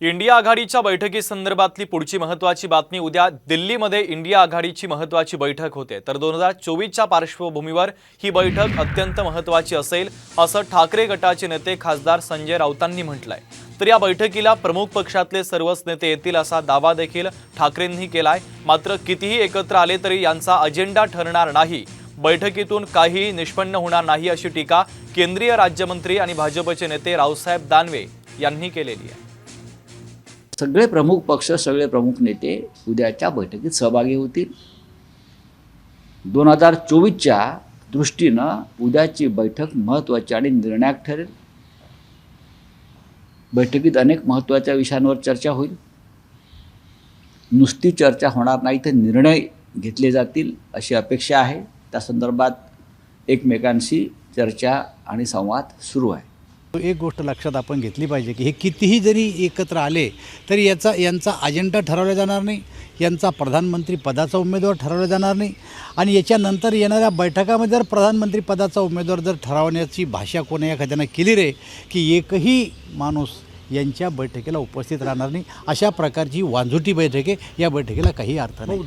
India आघाडीच्या बैठकीसंदर्भातली पुढची महत्त्वाची बातमी उद्या दिल्लीमध्ये इंडिया आघाडीची महत्त्वाची बैठक होते. तर दोन हजार चोवीसच्या पार्श्वभूमीवर ही बैठक अत्यंत महत्त्वाची असेल असं ठाकरे गटाचे नेते खासदार संजय राऊतांनी म्हटलंय. तर या बैठकीला प्रमुख पक्षातले सर्वच नेते येतील असा दावा देखील ठाकरेंनी केलाय. मात्र कितीही एकत्र आले तरी यांचा अजेंडा ठरणार नाही. बैठकीतून काहीही निष्पन्न होणार नाही अशी टीका केंद्रीय राज्यमंत्री आणि भाजपचे नेते रावसाहेब दानवे यांनी केलेली आहे. सगळे प्रमुख पक्ष सगळे प्रमुख नेते उद्याच्या बैठकीत सहभागी होतील. दोन हजार चोवीसच्या दृष्टीनं उद्याची बैठक महत्त्वाची आणि निर्णायक ठरेल. बैठकीत अनेक महत्त्वाच्या विषयांवर चर्चा होईल. नुसती चर्चा होणार नाही तर निर्णय घेतले जातील अशी अपेक्षा आहे. त्या संदर्भात एकमेकांशी चर्चा आणि संवाद सुरू आहे. एक गोष्ट लक्षात आपण घेतली पाहिजे की हे कितीही जरी एकत्र आले तरी याचा यांचा अजेंडा ठरवला जाणार नाही. यांचा प्रधानमंत्री पदाचा उमेदवार ठरवला जाणार नाही. आणि याच्यानंतर येणाऱ्या बैठकामध्ये जर प्रधानमंत्री पदाचा उमेदवार जर ठरवण्याची भाषा कोणी एखाद्यानं केली रे की एकही माणूस यांच्या बैठकीला उपस्थित राहणार नाही. अशा प्रकारची वांझुटी बैठक आहे या बैठकीला काही अर्थ नाही.